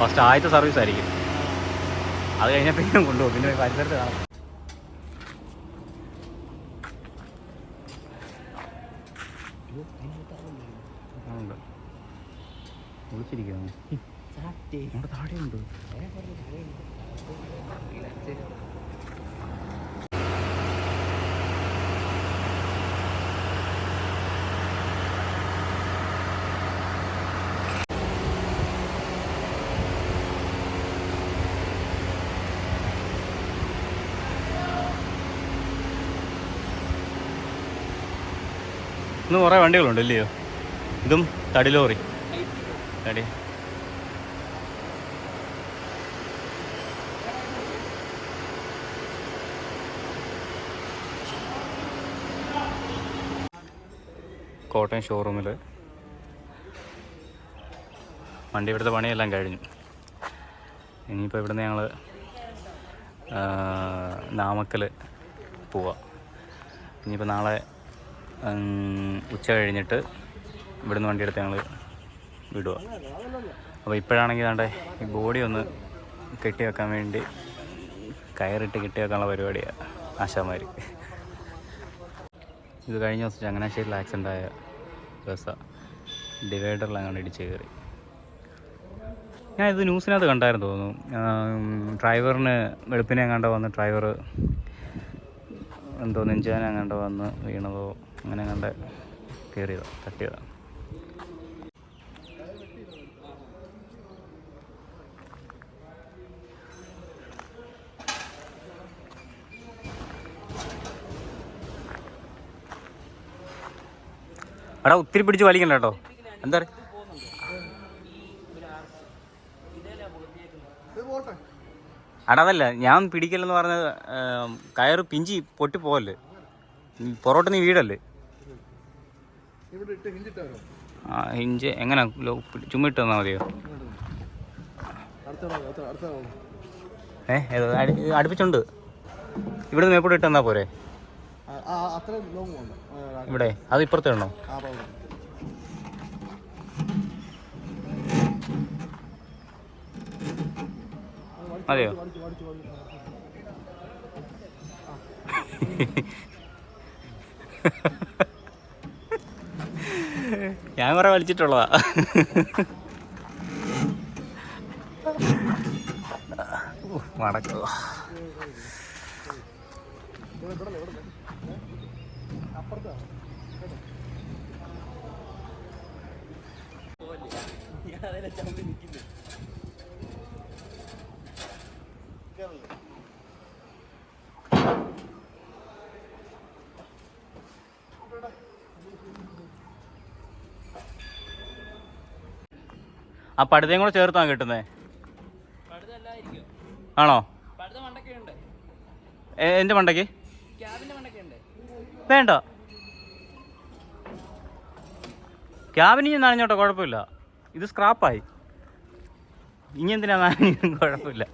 First ആദ്യത്തെ service ആയിരിക്കും. അത് കഴിഞ്ഞാൽ പിന്നെ കൊണ്ടുപോകും. പിന്നെ പരിസരത്ത് കാണാം. ഉണ്ട്. വിളിച്ചിരിക്കുന്നു താടിയുണ്ട് ഇന്ന് കുറേ വണ്ടികളുണ്ട് ഇല്ലയോ? ഇതും തടി ലോറി. തടി. കോട്ടയം ഷോറൂമിൽ വണ്ടി ഇവിടുത്തെ പണിയെല്ലാം കഴിഞ്ഞു. ഇനിയിപ്പോൾ ഇവിടുന്ന് ഞങ്ങൾ നാമക്കൽ പോവാം. ഇനിയിപ്പോൾ നാളെ ഉച്ച കഴിഞ്ഞിട്ട് ഇവിടുന്ന് വണ്ടി എടുത്ത് ഞങ്ങൾ വിടുക അപ്പോൾ ഇപ്പോഴാണെങ്കിൽ ദാണ്ടെ ഈ ബോഡി ഒന്ന് കെട്ടി വെക്കാൻ വേണ്ടി കയറിട്ട് കെട്ടി വെക്കാനുള്ള പരിപാടിയാണ് ആശാമാർ ഇത് കഴിഞ്ഞ ദിവസം ചങ്ങനാശ്ശേരിയിൽ ആക്സിഡന്റ് ആയ ഡിവൈഡറിൽ അങ്ങോട്ട് ഇടിച്ച് കയറി. ഞാൻ ഇത് ന്യൂസിനകത്ത് കണ്ടായിരുന്നു തോന്നുന്നു. ഡ്രൈവറിന് വെളുപ്പിനെ കണ്ട വന്ന് ഡ്രൈവർ എന്തോ നെഞ്ചാനെങ്ങാണ്ട് വന്ന് വീണതോ അങ്ങനെ കണ്ട് കയറിയതാണ് തട്ടിയതാണ് എടാ ഒത്തിരി പിടിച്ച് വലിക്കണ്ട കേട്ടോ. എന്താ അതല്ല ഞാൻ പിടിക്കലെന്ന് പറഞ്ഞത് കയറ് പിഞ്ചി പൊട്ടി പോവല്ലേ? പൊറോട്ട നീ വീടല്ലേ? ആ ഇഞ്ച് എങ്ങനെ? ചുമ്മിട്ട് ഇട്ട് തന്നാൽ മതിയോ. ഏ അടുപ്പിച്ചുണ്ട്. ഇവിടെ നിന്ന് എപ്പോഴും ഇട്ട് തന്നാൽ പോരെ? ഇവിടെ അത് ഇപ്പുറത്തെ ഉണ്ടോ അതെയോ വടിച്ച്. കുറെ വലിച്ചിട്ടുള്ളതാ മടക്കുക ഇവിടെ, ഞാൻ. ഏ? അപ്പുറത്താ ആ പടുതയും കൂടെ ചേർത്താണ് കിട്ടുന്നേ. ആണോ? എന്റെ മണ്ടയ്ക്ക്? വേണ്ട. ക്യാബിന് ഞാൻ നനഞ്ഞോട്ടോ കുഴപ്പമില്ല. ഇത് സ്ക്രാപ്പായി. ഇനി എന്തിനാ നനഞ്ഞതും കുഴപ്പമില്ല.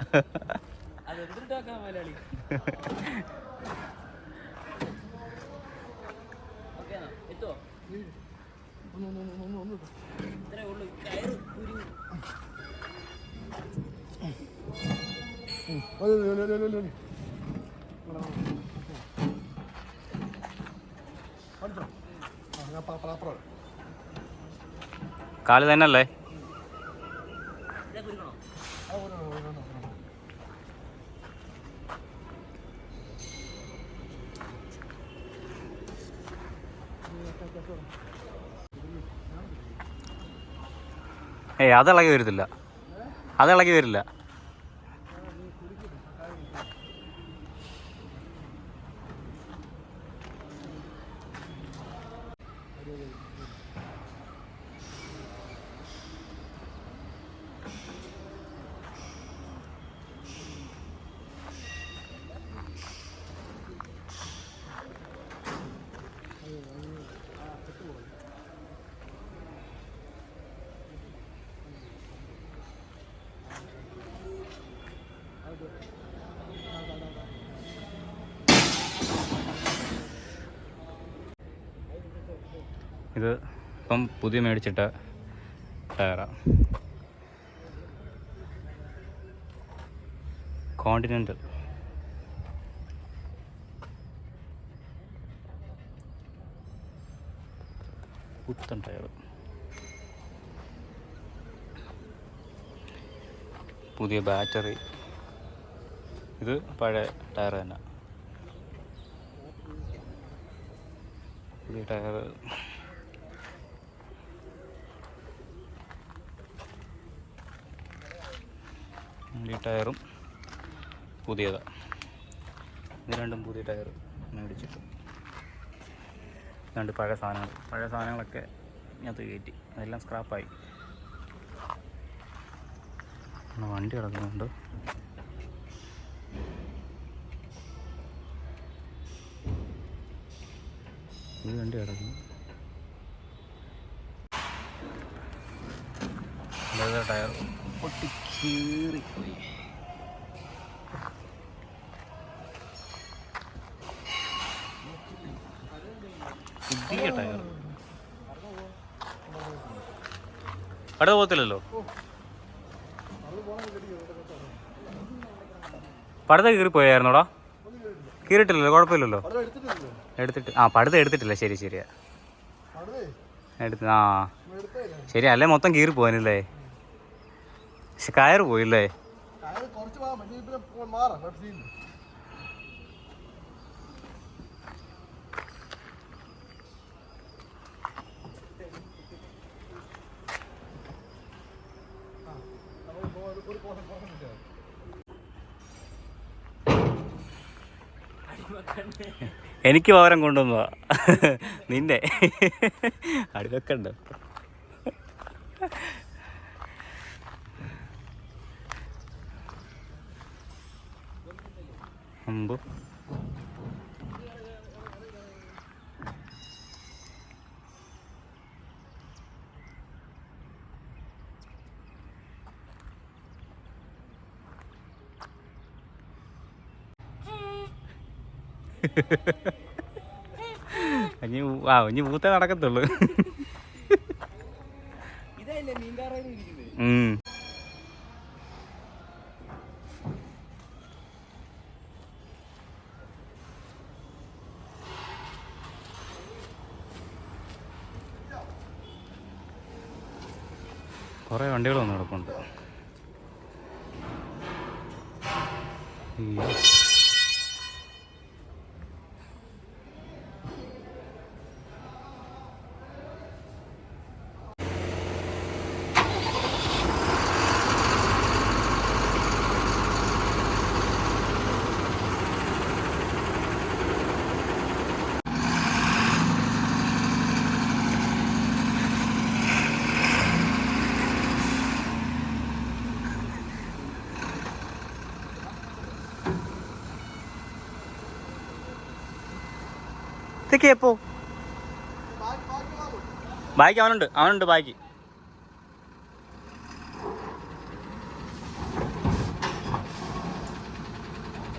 ഒന്ന് കാൽ ഒരു, ഒരു. ഏയ് അതിളകി വരത്തില്ല അതിളകി വരില്ല ഇത് ഇപ്പം പുതിയ മേടിച്ചിട്ട ടയറാണ് കോണ്ടിനെന്റൽ പുത്തൻ ടയർ പുതിയ ബാറ്ററി. ഇത് പഴയ ടയർ തന്നെ. പുതിയ ടയർ ഈ ടയറും പുതിയതാണ് ഇത് രണ്ടും പുതിയ ടയർ മേടിച്ചിട്ട് രണ്ട് പഴയ സാധനങ്ങൾ. പഴയ സാധനങ്ങളൊക്കെ ഇതിനകത്ത് കയറ്റി. അതെല്ലാം സ്ക്രാപ്പായി വണ്ടി കിടക്കുന്നുണ്ട്. ഇത് വണ്ടി കിടക്കുന്നു ലെതർ ടയർ പൊട്ടിക്കീറിപ്പോയി പുതിയ ടയർ. അവിടെ പോകത്തില്ലല്ലോ? പടുത കീറി പോയായിരുന്നോടാ? കീറിട്ടില്ലല്ലോ കുഴപ്പമില്ലല്ലോ? എടുത്തിട്ട് ആ പടുത എടുത്തിട്ടില്ല. ശരി ശരിയാ. എടുത്ത് ആ. ശരി അല്ലേ? മൊത്തം കീറി പോകാനല്ലേ? പക്ഷെ കയറ് പോയില്ലേ? എനിക്ക് പകരം കൊണ്ടുവന്നതാ. നിന്റെ അടിവെക്കണ്ട. അമ്പു. ഇനി ആ ഇനി പൂത്തേ നടക്കത്തുള്ളൂ. കുറേ വണ്ടികൾ വന്നു കിടപ്പുണ്ട് അയ്യോ. ഇതൊക്കെ എപ്പോ? ബാക്കി അവനുണ്ട് അവനുണ്ട് ബാക്കി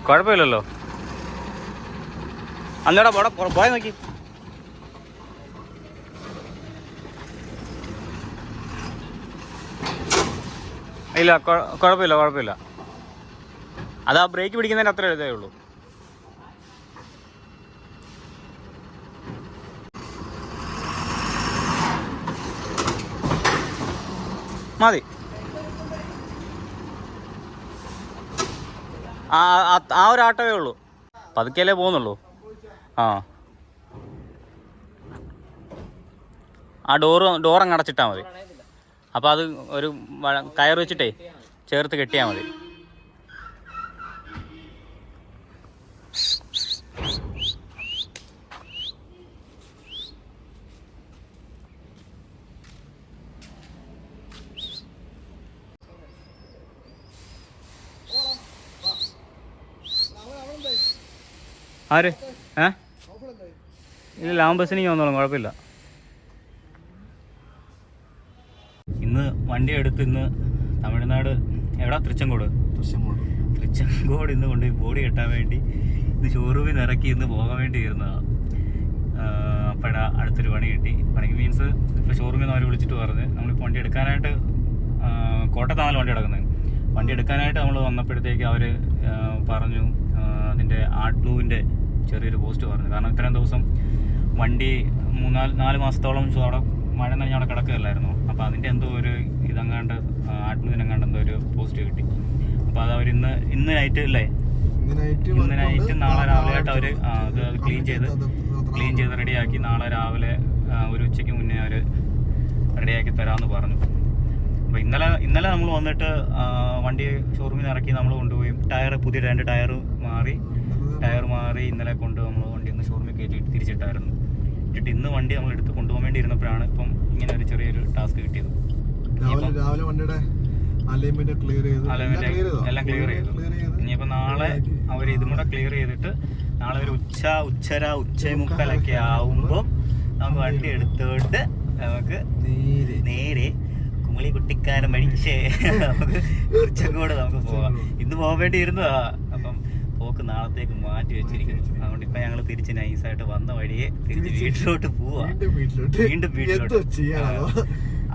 കുഴപ്പമില്ലല്ലോ. അന്നേടാ പോടാ പോയി നോക്കി. ഇല്ല കുഴ- കുഴപ്പമില്ല കുഴപ്പമില്ല. അതാ ബ്രേക്ക് പിടിക്കുന്നതിന് അത്ര ഇതേ ഉള്ളൂ. മതി. ആ ആ- ഒരു ആട്ടവേ ഉള്ളൂ. പതുക്കെയല്ലേ പോകുന്നുള്ളൂ? ആ. ആ ഡോറ് ഡോറങ്ങ് അടച്ചിട്ടാൽ മതി. അപ്പോൾ അത് ഒരു കയർ വെച്ചിട്ടേ ചേർത്ത് കെട്ടിയാൽ മതി. ആര്? ഏ? ഇല്ല ലാം ബസ്സിന് വന്നോളാം കുഴപ്പമില്ല. ഇന്ന് വണ്ടി എടുത്ത് ഇന്ന് തമിഴ്നാട് എവിടാ? തൃച്ചങ്കോട്? തൃച്ചങ്കോട്. ഇന്ന് കൊണ്ടുപോയി ബോഡി കെട്ടാൻ വേണ്ടി ഇന്ന് ഷോറൂമിൽ നിന്ന് ഇറക്കി ഇന്ന് പോകാൻ വേണ്ടി ഇരുന്നതാണ് അപ്പോഴാ അടുത്തൊരു പണി കിട്ടി. പണിക്ക് മീൻസ് ഇപ്പോൾ ഷോറൂമിൽ നിന്ന് അവർ വിളിച്ചിട്ട് പറഞ്ഞ്. നമ്മളിപ്പോൾ വണ്ടി എടുക്കാനായിട്ട് കോട്ടത്താണല്ലോ വണ്ടി കിടക്കുന്നത് വണ്ടി എടുക്കാനായിട്ട് നമ്മൾ വന്നപ്പോഴത്തേക്ക് അവർ പറഞ്ഞു അതിന്റെ ആർട്ട് ബ്ലൂവിന്റെ ചെറിയൊരു പോസ്റ്റ് പറഞ്ഞു കാരണം ഇത്രയും ദിവസം വണ്ടി മൂന്നാൽ നാല് മാസത്തോളം അവിടെ മഴ നനഞ്ഞ അവിടെ കിടക്കുകയല്ലായിരുന്നു. അപ്പോൾ അതിന്റെ എന്തോ ഒരു ഇതങ്ങാണ്ട് ആർട്ട് ബ്ലൂവിനെങ്ങാണ്ട് എന്തോ ഒരു പോസ്റ്റ് കിട്ടി. അപ്പോൾ അത് അവർ ഇന്ന് ഇന്ന് നൈറ്റ് അല്ലേ? ഇന്ന് നൈറ്റ് നാളെ രാവിലെ ആയിട്ട് അവർ അത് ക്ലീൻ ചെയ്ത് ക്ലീൻ ചെയ്ത് റെഡിയാക്കി നാളെ രാവിലെ ഒരു ഉച്ചയ്ക്ക് മുന്നേ അവർ റെഡിയാക്കി തരാമെന്ന് പറഞ്ഞു. അപ്പോൾ ഇന്നലെ ഇന്നലെ നമ്മൾ വന്നിട്ട് വണ്ടി ഷോറൂമിൽ നിന്ന് ഇറക്കി നമ്മൾ കൊണ്ടുപോയി. ടയർ പുതിയ രണ്ട് ടയർ മാറി ടയർ മാറി ഇന്നലെ കൊണ്ട് നമ്മൾ വണ്ടി ഒന്ന് ഷോറൂമിൽ കയറ്റി തിരിച്ചിട്ടായിരുന്നു. ഇട്ടിട്ട് ഇന്ന് വണ്ടി നമ്മൾ എടുത്ത് കൊണ്ടുപോകാൻ വേണ്ടി ഇരുന്നപ്പോഴാണ് ഇപ്പം ഇങ്ങനെ ഒരു ചെറിയൊരു ടാസ്ക് കിട്ടിയത്. രാവിലെ രാവിലെ വണ്ടിയുടെ അലൈൻമെന്റ് ക്ലിയർ ചെയ്തു. എല്ലാം ക്ലിയർ ചെയ്തു? ഇനിയിപ്പോ നാളെ അവർ ഇതും കൂടെ ക്ലിയർ ചെയ്തിട്ട് നാളെ ഒരു ഉച്ച ഉച്ചര ഉച്ചമുക്കലൊക്കെ ആവുമ്പോൾ നമുക്ക് വണ്ടി എടുത്തോട്ട് നമുക്ക് നേരെ. കുമളി കുട്ടിക്കാരം മരിച്ചേ നമുക്ക് ഉച്ചക്കൂടെ നമുക്ക് പോവാം ഇന്ന് ഇരുന്നതാ. അപ്പം പോക്ക് നാളത്തേക്ക് മാറ്റി വെച്ചിരിക്കുന്നു. അതുകൊണ്ട് ഇപ്പൊ ഞങ്ങൾ തിരിച്ച് നൈസായിട്ട് വന്ന വഴിയെ തിരിച്ച് വീട്ടിലോട്ട് പോവാ. വീണ്ടും വീട്ടിലോട്ട്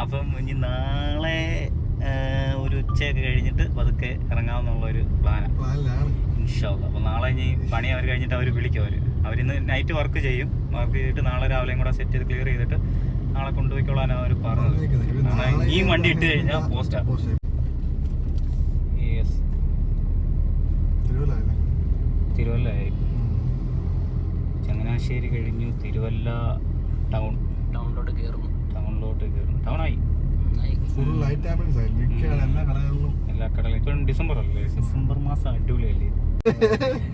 അപ്പം ഇനി നാളെ ഒരു ഉച്ചയൊക്കെ കഴിഞ്ഞിട്ട് പതുക്കെ ഇറങ്ങാമെന്നുള്ള ഒരു പ്ലാനാണ്. അപ്പൊ ഇൻഷാല്ല അപ്പോൾ നാളെ ഇനി പണി അവർ കഴിഞ്ഞിട്ട് അവർ വിളിക്കും അവർ അവരിന്ന് നൈറ്റ് വർക്ക് ചെയ്യും. വർക്ക് ചെയ്തിട്ട് നാളെ രാവിലെയും കൂടെ സെറ്റ് ചെയ്ത് ക്ലിയർ ചെയ്തിട്ട് നാളെ കൊണ്ടുപോയിക്കോളാനാണ് അവർ പറഞ്ഞത്. ഈ വണ്ടി ഇട്ട് കഴിഞ്ഞാൽ പോസ്റ്റാ. പോസ്റ്റ്. യെസ് തിരുവല്ലായല്ലേ തിരുവല്ലയായി ചങ്ങനാശ്ശേരി കഴിഞ്ഞു തിരുവല്ല ടൗൺ. ടൗണിലോട്ട് കയറുന്നു ടൗണിലോട്ട് കയറുന്നു ടൗണായി. എല്ലാ കടകളും ഇപ്പം ഡിസംബർ അല്ലേ? ഡിസംബർ മാസം അടിപൊളിയല്ലേ?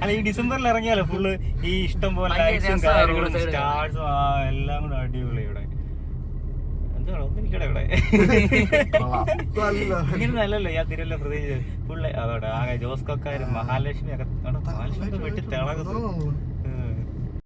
അല്ല ഈ ഡിസംബറിൽ ഇറങ്ങിയാലോ? ഫുള്ള് ഈ ഇഷ്ടം പോലെ ലൈറ്റ്സും കാര്യങ്ങളും സ്റ്റാർസും എല്ലാം കൂടെ അടിപൊളി ഇവിടെ. എന്താണ് ഒന്നും ഇല്ലടെ ഇവിടെ നല്ല ഇങ്ങനെ നല്ലല്ലോ? ഞാൻ തിരുവല്ല പ്രത്യേകിച്ച്. ഫുള്ള് അതോടെ ആകെ ജോസ് കൊക്കാരും മഹാലക്ഷ്മി ഒക്കെ മഹാലക്ഷ്മി വെട്ടി തിളകുന്നു ഉം.